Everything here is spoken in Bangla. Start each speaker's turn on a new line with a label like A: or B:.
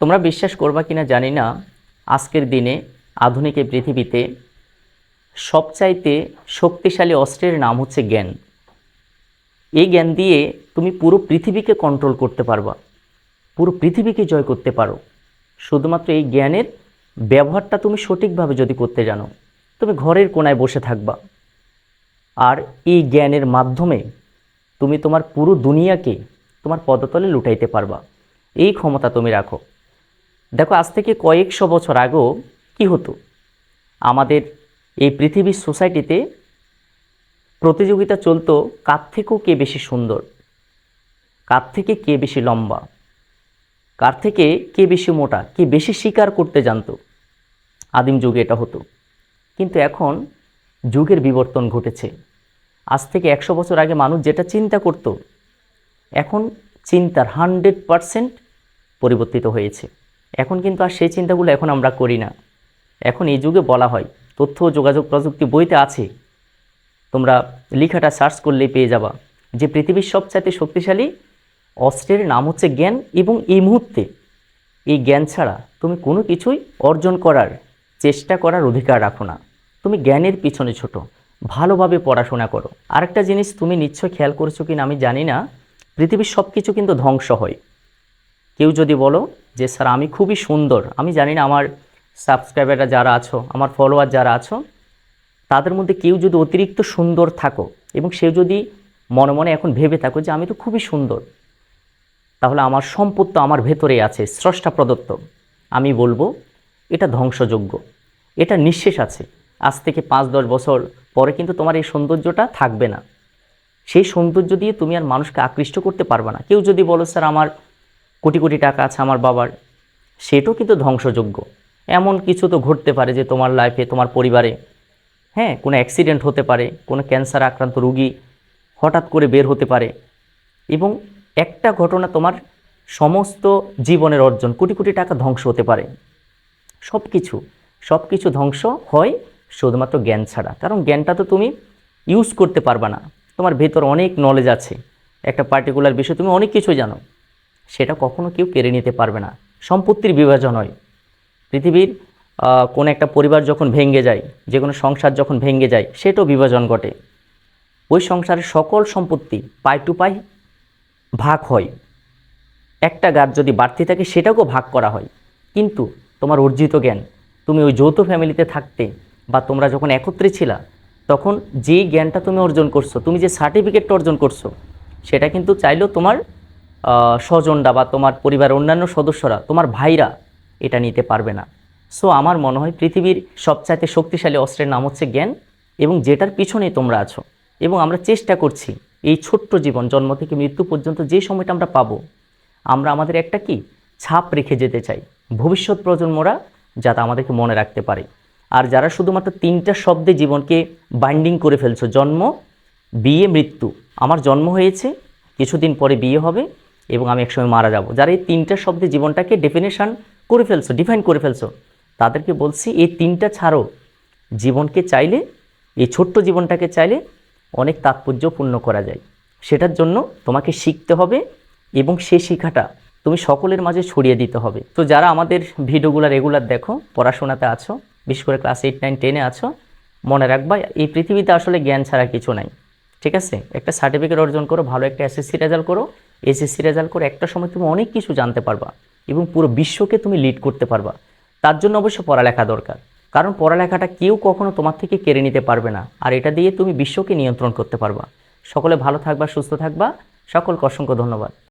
A: তোমরা বিশ্বাস করবা কিনা জানি না, আজকের দিনে আধুনিক এই পৃথিবীতে সবচাইতে শক্তিশালী অস্ত্রের নাম হচ্ছে জ্ঞান। এই জ্ঞান দিয়ে তুমি পুরো পৃথিবীকে কন্ট্রোল করতে পারবা, পুরো পৃথিবীকে জয় করতে পারো। শুধুমাত্র এই জ্ঞানের ব্যবহারটা তুমি সঠিকভাবে যদি করতে জানো, তুমি ঘরের কোনায় বসে থাকবা। আর এই জ্ঞানের মাধ্যমে তুমি তোমার পুরো দুনিয়াকে তোমার পদতলে লুটাইতে পারবা। এই ক্ষমতা তুমি রাখো। দেখো, আজ থেকে কয়েকশো বছর আগেও কি হতো? আমাদের এই পৃথিবীর সোসাইটিতে প্রতিযোগিতা চলতো কার থেকেও কে বেশি সুন্দর, কার থেকে কে বেশি লম্বা, কার থেকে কে বেশি মোটা, কে বেশি শিকার করতে জানতো। আদিম যুগে এটা হতো। কিন্তু এখন যুগের বিবর্তন ঘটেছে। আজ থেকে একশো বছর আগে মানুষ যেটা চিন্তা করত, এখন চিন্তার হান্ড্রেড পারসেন্ট পরিবর্তিত হয়েছে। এখন কিন্তু আর সেই চিন্তাগুলো এখন আমরা করি না। এখন এই যুগে বলা হয়, তথ্য যোগাযোগ প্রযুক্তি বইতে আছে। তোমরা লেখাটা সার্চ করলেই পেয়ে যাবা। যে পৃথিবীর সবচাইতে শক্তিশালী, অস্ত্রের নাম হচ্ছে জ্ঞান এবং এই মুহূর্তে এই জ্ঞান ছাড়া তুমি কোনো কিছুই অর্জন করার চেষ্টা করার অধিকার রাখো না। তুমি জ্ঞানের পিছনে ছোট, ভালোভাবে পড়াশোনা করো। আরেকটা জিনিস তুমি নিশ্চয় খেয়াল করেছ কিনা আমি জানি না, পৃথিবীর সব কিছু কিন্তু ধ্বংস হয়। কেউ যদি বলো যে, স্যার, আমি খুবই সুন্দর। আমি জানি না আমার সাবস্ক্রাইবাররা যারা আছো, আমার ফলোয়ার যারা আছো, তাদের মধ্যে কেউ যদি অতিরিক্ত সুন্দর থাকো এবং সে যদি মনে মনে এখন ভেবে থাকো যে, আমি তো খুবই সুন্দর, তাহলে আমার সম্পদ তো আমার ভেতরে আছে, স্রষ্টা প্রদত্ত। আমি বলব, এটা ধ্বংসযোগ্য। এটা নিঃশেষ আছে। আজ থেকে পাঁচ দশ বছর পরে কিন্তু তোমার এই সৌন্দর্যটা থাকবে না। সেই সৌন্দর্য দিয়ে তুমি আর মানুষকে আকৃষ্ট করতে পারবে না। কেউ যদি বলো, স্যার, আমার কোটি কোটি টাকা আছে আমার বাবার। সেটাও কিন্তু ধ্বংসযোগ্য। এমন কিছু তো ঘটতে পারে যে তোমার লাইফে তোমার পরিবারে হ্যাঁ কোনো অ্যাক্সিডেন্ট হতে পারে, কোনো ক্যান্সার আক্রান্ত রুগী হঠাৎ করে বের হতে পারে। এবং একটা ঘটনা তোমার সমস্ত জীবনের অর্জন, কোটি কোটি টাকা ধ্বংস হতে পারে। সব কিছু সব কিছু ধ্বংস হয় শুধুমাত্র জ্ঞান ছাড়া। কারণ জ্ঞানটা তো তুমি ইউজ করতে পারবা না। তোমার ভেতর অনেক নলেজ আছে। একটা পার্টিকুলার বিষয়, তুমি অনেক কিছু জানো। সেটা কখনো কেউ কেড়ে নিতে পারবে না। সম্পত্তির বিভাজন হয়। পৃথিবীর কোনো একটা পরিবার যখন ভেঙে যায়, যে কোনো সংসার যখন ভেঙে যায়, সেটাও বিভাজন ঘটে। ওই সংসারের সকল সম্পত্তি পাই টু পাই ভাগ হয়। একটা গাছ যদি বাড়তি থাকে, সেটাকেও ভাগ করা হয়। কিন্তু তোমার অর্জিত জ্ঞান, তুমি ওই যৌথ ফ্যামিলিতে থাকতে বা তোমরা যখন একত্রে ছিলা, তখন যেই জ্ঞানটা তুমি অর্জন করছ, তুমি যে সার্টিফিকেটটা অর্জন করছ, সেটা কিন্তু চাইলেও তোমার স্বজনরা বা তোমার পরিবারের অন্যান্য সদস্যরা, তোমার ভাইরা এটা নিতে পারবে না। সো আমার মনে হয় পৃথিবীর সবচাইতে শক্তিশালী অস্ত্রের নাম হচ্ছে জ্ঞান এবং যেটার পিছনে তোমরা আছো। এবং আমরা চেষ্টা করছি এই ছোট্ট জীবন, জন্ম থেকে মৃত্যু পর্যন্ত যে সময়টা আমরা পাবো, আমরা আমাদের একটা কি? ছাপ রেখে যেতে চাই। ভবিষ্যৎ প্রজন্মরা যাতে আমাদেরকে মনে রাখতে পারে। আর যারা শুধুমাত্র তিনটা শব্দে জীবনকে বাইন্ডিং করে ফেলছো, জন্ম, বিয়ে, মৃত্যু। আমার জন্ম হয়েছে, কিছুদিন পরে বিয়ে হবে এবং আমি একসময় মারা যাব। যারা এই তিনটা শব্দে জীবনটাকে ডেফিনেশন করে ফেলছো ডিফাইন করে ফেলছো, তাদেরকে বলছি এই তিনটা ছাড়ো। জীবনকে চাইলে, এই ছোট্ট জীবনটাকে চাইলে অনেক তাৎপর্যপূর্ণ করা যায়। সেটার জন্য তোমাকে শিখতে হবে এবং সে শিক্ষাটা তুমি সকলের মাঝে ছড়িয়ে দিতে হবে। তো যারা আমাদের ভিডিওগুলো রেগুলার দেখো, পড়াশোনাতে আছো, বিশেষ করে ক্লাস এইট নাইন টেনে আছো, মনে রাখবা এই পৃথিবীতে আসলে জ্ঞান ছাড়া কিছু নাই। ঠিক আছে? একটা সার্টিফিকেট অর্জন করো, ভালো একটা এসএসসি রেজাল্ট করো এসএসসি রেজাল্ট করে একটা সময় তুমি অনেক কিছু জানতে পারবা এবং পুরো বিশ্বকে তুমি লিড করতে পারবা। তার জন্য অবশ্য পড়ালেখা দরকার। কারণ পড়ালেখাটা কেউ কখনো তোমার থেকে কেড়ে নিতে পারবে না। আর এটা দিয়ে তুমি বিশ্বকে নিয়ন্ত্রণ করতে পারবা। সকলে ভালো থাকবা, সুস্থ থাকবা। সকলকে অসংখ্য ধন্যবাদ।